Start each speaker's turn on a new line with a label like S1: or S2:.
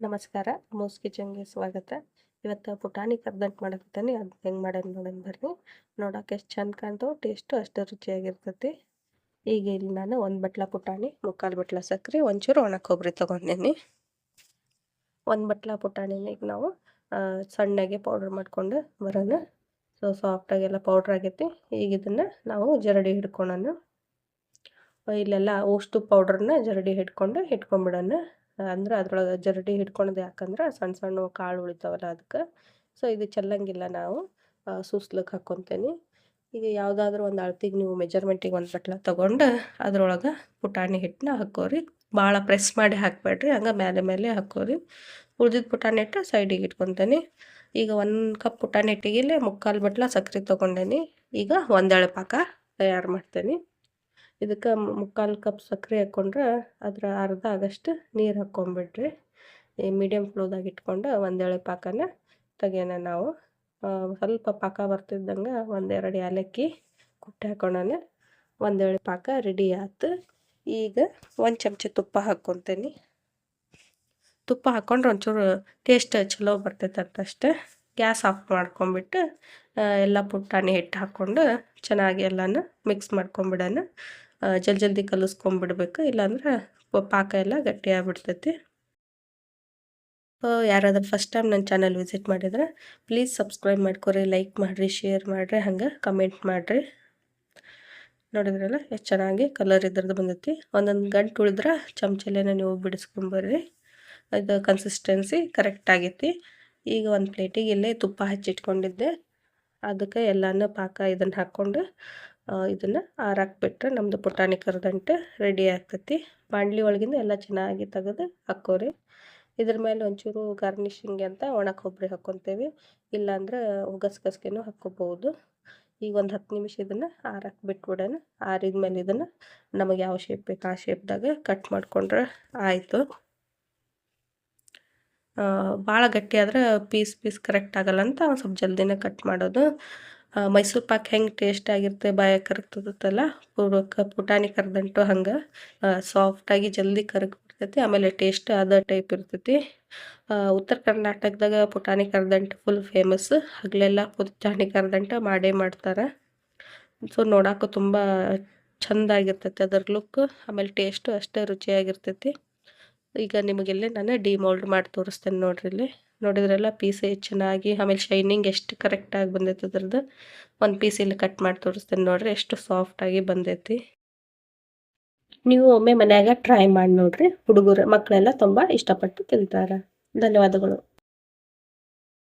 S1: ನಮಸ್ಕಾರ ಮೋಸ್ ಕಿಚನ್ಗೆ ಸ್ವಾಗತ. ಇವತ್ತು ಪುಟಾಣಿ ಕರ್ದಂಟು ಮಾಡಕತ್ತೀನಿ, ಅದು ಹೆಂಗೆ ಮಾಡೋದು ನೋಡೋಣ ಬರ್ರಿ. ನೋಡೋಕೆ ಎಷ್ಟು ಚಂದ ಕಾಣ್ತಾವೆ, ಟೇಸ್ಟು ಅಷ್ಟು ರುಚಿಯಾಗಿರ್ತೈತಿ. ಈಗ ಇಲ್ಲಿ ನಾನು ಒಂದು ಬಟ್ಲ ಪುಟಾಣಿ ಮುಕ್ಕಾಲು ಬಟ್ಲ ಸಕ್ಕರೆ ಒಂಚೂರು ಒಣ ಕೊಬ್ಬರಿ ತೊಗೊಂಡೇನಿ. ಒಂದು ಬಟ್ಲ ಪುಟಾಣಿನ ಈಗ ನಾವು ಸಣ್ಣಗೆ ಪೌಡ್ರ್ ಮಾಡಿಕೊಂಡು ಬರೋಣ. ಸೊ ಸಾಫ್ಟಾಗೆಲ್ಲ ಪೌಡ್ರ್ ಆಗೈತಿ. ಈಗ ಇದನ್ನು ನಾವು ಜರಡಿ ಹಿಡ್ಕೊಳೋಣ. ಇಲ್ಲೆಲ್ಲ ಔಷಧಿ ಪೌಡ್ರನ್ನ ಜರಡಿ ಹಿಡ್ಕೊಂಡು ಹಿಡ್ಕೊಂಬಿಡೋಣ. ಅಂದ್ರೆ ಅದ್ರೊಳಗೆ ಜರಡಿ ಹಿಡ್ಕೊಳೋದು ಯಾಕಂದ್ರೆ ಸಣ್ಣ ಸಣ್ಣ ಕಾಳು ಉಳಿತಾವಲ್ಲ ಅದಕ್ಕೆ ಸೊ ಇದು ಚೆಲ್ಲಂಗಿಲ್ಲ ನಾವು. ಸುಸ್ಲಕ್ಕೆ ಹಾಕ್ಕೊತೇನೆ ಈಗ ಯಾವುದಾದ್ರೂ ಒಂದು ಅಳ್ತಿಗೆ ನೀವು ಮೆಜರ್ಮೆಂಟಿಗೆ ಒಂದು ಬಟ್ಲ ತೊಗೊಂಡು ಅದ್ರೊಳಗೆ ಪುಟಾಣಿ ಹಿಟ್ಟನ್ನ ಹಾಕೋರಿ. ಭಾಳ ಪ್ರೆಸ್ ಮಾಡಿ ಹಾಕಬೇಡ್ರಿ. ಹಂಗೆ ಮೇಲೆ ಮೇಲೆ ಹಾಕೋರಿ. ಉಳ್ದಿದ್ದು ಪುಟಾಣಿ ಹಿಟ್ಟು ಸೈಡಿಗೆ ಇಟ್ಕೊತೇನೆ. ಈಗ ಒಂದು ಕಪ್ ಪುಟಾಣಿ ಹಿಟ್ಟಿಗೆ ಮುಕ್ಕಾಲು ಬಟ್ಲ ಸಕ್ಕರೆ ತೊಗೊಂಡೇನಿ. ಈಗ ಒಂದೆಳೆ ಪಾಕ ತಯಾರು ಮಾಡ್ತೇನೆ. ಇದಕ್ಕೆ ಮುಕ್ಕಾಲು ಕಪ್ ಸಕ್ಕರೆ ಹಾಕ್ಕೊಂಡ್ರೆ ಅದರ ಅರ್ಧ ಆಗಷ್ಟು ನೀರು ಹಾಕ್ಕೊಂಬಿಡ್ರಿ. ಈ ಮೀಡಿಯಮ್ ಫ್ಲೋದಾಗ ಇಟ್ಕೊಂಡು ಒಂದೆಳೆ ಪಾಕನ ತೆಗಿಯೋಣ ನಾವು. ಸ್ವಲ್ಪ ಪಾಕ ಬರ್ತಿದ್ದಂಗೆ ಒಂದೆರಡು ಏಲಕ್ಕಿ ಕುಟ್ಟಿ ಹಾಕೊಳ್ಳೋಣ ಒಂದೆಳೆ ಪಾಕ ರೆಡಿ ಆಯ್ತು ಈಗ ಒಂದು ಚಮಚ ತುಪ್ಪ ಹಾಕ್ಕೊತೀನಿ. ತುಪ್ಪ ಹಾಕ್ಕೊಂಡ್ರೆ ಒಂಚೂರು ಟೇಸ್ಟ್ ಚಲೋ ಬರ್ತೈತೆ ಅಂತಷ್ಟೇ. ಗ್ಯಾಸ್ ಆಫ್ ಮಾಡ್ಕೊಂಬಿಟ್ಟು ಎಲ್ಲ ಪುಟಾಣಿ ಹಿಟ್ಟು ಹಾಕ್ಕೊಂಡು ಚೆನ್ನಾಗಿ ಎಲ್ಲನೂ ಮಿಕ್ಸ್ ಮಾಡ್ಕೊಂಬಿಡೋಣ. ಆ, ಜಲ್ದಿ ಕಲಿಸ್ಕೊಂಬಿಡ್ಬೇಕು ಇಲ್ಲಾಂದ್ರೆ ಪಾಕ ಎಲ್ಲ ಗಟ್ಟಿ ಆಗ್ಬಿಡ್ತೈತಿ. ಯಾರಾದ್ರೂ ಫಸ್ಟ್ ಟೈಮ್ ನನ್ನ ಚಾನಲ್ ವಿಸಿಟ್ ಮಾಡಿದ್ರೆ ಪ್ಲೀಸ್ ಸಬ್ಸ್ಕ್ರೈಬ್ ಮಾಡ್ಕೊರಿ ಲೈಕ್ ಮಾಡಿರಿ ಶೇರ್ ಮಾಡಿರಿ ಹಂಗೆ ಕಮೆಂಟ್ ಮಾಡಿರಿ. ನೋಡಿದ್ರಲ್ಲ ಎಷ್ಟು ಚೆನ್ನಾಗಿ ಕಲರ್ ಇದ್ರದ್ದು ಬಂದೈತಿ. ಒಂದೊಂದು ಗಂಟು ಉಳಿದ್ರೆ ಚಮಚಲೇನ ನೀವು ಬಿಡಿಸ್ಕೊಂಬರ್ರಿ. ಅದು ಕನ್ಸಿಸ್ಟೆನ್ಸಿ ಕರೆಕ್ಟ್ ಆಗೈತಿ. ಈಗ ಒಂದು ಪ್ಲೇಟಿಗೆ ಇಲ್ಲೇ ತುಪ್ಪ ಹಚ್ಚಿಟ್ಕೊಂಡಿದ್ದೆ. ಅದಕ್ಕೆ ಎಲ್ಲನೂ ಪಾಕ ಇದನ್ನು ಹಾಕ್ಕೊಂಡು ಇದನ್ನು ಆರಾಕ್ಬಿಟ್ರೆ ನಮ್ಮದು ಪುಟಾಣಿ ಕರದಂಟೆ ರೆಡಿ ಆಗ್ತೈತಿ. ಬಾಣಲಿ ಒಳಗಿಂದ ಎಲ್ಲ ಚೆನ್ನಾಗಿ ತೆಗೆದು ಹಾಕೋರಿ. ಇದ್ರ ಮೇಲೆ ಒಂಚೂರು ಗಾರ್ನಿಷಿಂಗ್ ಅಂತ ಒಣ ಕೊಬ್ಬರಿ ಹಾಕ್ಕೊತೇವೆ ಇಲ್ಲಾಂದ್ರೆ ಗಸ್ಗಸ್ಗೆನೂ ಹಾಕ್ಕೋಬಹುದು ಈಗ ಒಂದು ಹತ್ತು ನಿಮಿಷ ಇದನ್ನು ಆರಕ್ಕೆ ಬಿಟ್ಬಿಡೋಣ ಆರಿದ ಮೇಲೆ ಇದನ್ನು ನಮಗೆ ಯಾವ ಶೇಪ್ ಬೇಕು ಆ ಶೇಪ್ದಾಗ ಕಟ್ ಮಾಡಿಕೊಂಡ್ರೆ ಆಯಿತು. ಭಾಳ ಗಟ್ಟಿ ಆದ್ರೆ ಪೀಸ್ ಪೀಸ್ ಕರೆಕ್ಟ್ ಆಗಲ್ಲ ಅಂತ ಒಂದು ಸ್ವಲ್ಪ ಜಲ್ದಿನೇ ಕಟ್ ಮಾಡೋದು. ಮೈಸೂರು ಪಾಕ್ ಹೆಂಗೆ ಟೇಸ್ಟ್ ಆಗಿರುತ್ತೆ ಬಾಯಾಗ ಕರಗ್ತದಲ್ಲ ಪುಟಾಣಿ ಕರ್ದಂಟು ಹಂಗೆ. ಸಾಫ್ಟಾಗಿ ಜಲ್ದಿ ಕರಗ್ಬಿಡ್ತೈತಿ, ಆಮೇಲೆ ಟೇಸ್ಟ್ ಅದ ಟೈಪ್ ಇರ್ತೈತಿ. ಉತ್ತರ ಕರ್ನಾಟಕದಾಗ ಪುಟಾಣಿ ಕರ್ದಂಟು ಫುಲ್ ಫೇಮಸ್ ಹಗಲೆಲ್ಲ ಪುಟಾಣಿ ಕರ್ದಂಟು ಮಾಡೇ ಮಾಡ್ತಾರೆ. ಸೊ ನೋಡೋಕ್ಕೂ ತುಂಬ ಚೆಂದಾಗಿರ್ತೈತಿ ಅದರ ಲುಕ್ ಆಮೇಲೆ ಟೇಸ್ಟು ಅಷ್ಟೇ ರುಚಿಯಾಗಿರ್ತೈತಿ. ಈಗ ನಿಮಗೆಲ್ಲೇ ನಾನು ಡಿಮೋಲ್ಡ್ ಮಾಡಿ ತೋರಿಸ್ತೇನೆ ನೋಡ್ರಿ ಇಲ್ಲಿ. ನೋಡಿದ್ರಲ್ಲ ಪೀಸ್ ಚೆನ್ನಾಗಿ, ಆಮೇಲೆ ಶೈನಿಂಗ್ ಎಷ್ಟು ಕರೆಕ್ಟಾಗಿ ಬಂದೈತೆ ಅದ್ರದ್ದು. ಒಂದು ಪೀಸ್ ಇಲ್ಲಿ ಕಟ್ ಮಾಡಿ ತೋರಿಸ್ತೇನೆ ನೋಡ್ರಿ, ಎಷ್ಟು ಸಾಫ್ಟಾಗಿ ಬಂದೈತಿ. ನೀವು ಒಮ್ಮೆ ಮನ್ಯಾಗ ಟ್ರೈ ಮಾಡಿ ನೋಡ್ರಿ, ಹುಡುಗರು ಮಕ್ಕಳೆಲ್ಲ ತುಂಬ ಇಷ್ಟಪಟ್ಟು ತಿಂತಾರೆ. ಧನ್ಯವಾದಗಳು.